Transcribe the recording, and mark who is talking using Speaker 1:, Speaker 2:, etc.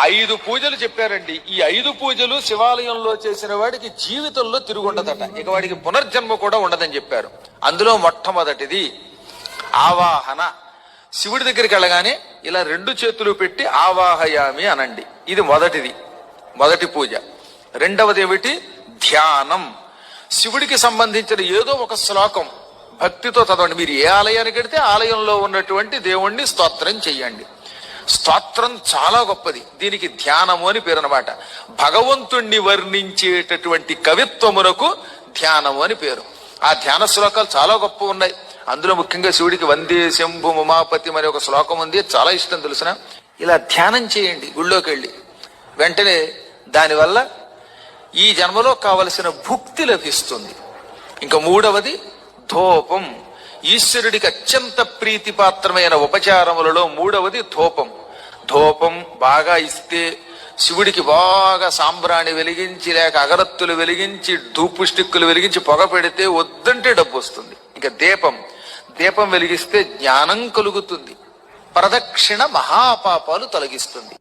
Speaker 1: ఐదు పూజలు చెప్పారండి. ఈ ఐదు పూజలు శివాలయంలో చేసిన వాడికి జీవితంలో తిరుగు ఉండదట ఇక వాడికి పునర్జన్మ కూడా ఉండదని చెప్పారు. అందులో మొట్టమొదటిది ఆవాహన. శివుడి దగ్గరికి వెళ్ళగానే ఇలా రెండు చేతులు పెట్టి ఆవాహయామి అనండి. ఇది మొదటిది. మొదటి పూజ. రెండవది ఏమిటి? ధ్యానం. శివుడికి సంబంధించిన ఏదో ఒక శ్లోకం భక్తితో చదవండి. మీరు ఏ ఆలయానికి వెడితే ఆలయంలో ఉన్నటువంటి దేవుణ్ణి స్తోత్రం చెయ్యండి స్తోత్రం చాలా గొప్పది. దీనికి ధ్యానము అని పేరు అనమాట భగవంతుణ్ణి వర్ణించేటటువంటి కవిత్వమునకు ధ్యానము అని పేరు. ఆ ధ్యాన శ్లోకాలు చాలా గొప్ప ఉన్నాయి. అందులో ముఖ్యంగా శివుడికి వందే శంభు ఉమాపతి అనే ఒక శ్లోకం ఉంది. చాలా ఇష్టం తెలుసిన. ఇలా ధ్యానం చేయండి గుళ్ళోకి వెళ్ళి వెంటనే దానివల్ల ఈ జన్మలో కావలసిన భుక్తి లభిస్తుంది. ఇంకా మూడవది ధూపం. ఈశ్వరుడికి అత్యంత ప్రీతిపాత్రమైన ఉపచారములలో మూడవది ధూపం. ధూపం బాగా ఇస్తే శివుడికి బాగా సాంబ్రాణి వెలిగించి లేక అగరత్తులు వెలిగించి ధూపు స్టిక్కులు వెలిగించి పొగ పెడితే వద్దంటే డబ్బు వస్తుంది. ఇంకా దీపం దీపం వెలిగిస్తే జ్ఞానం కలుగుతుంది. ప్రదక్షిణ మహాపాపాలు తొలగిస్తుంది.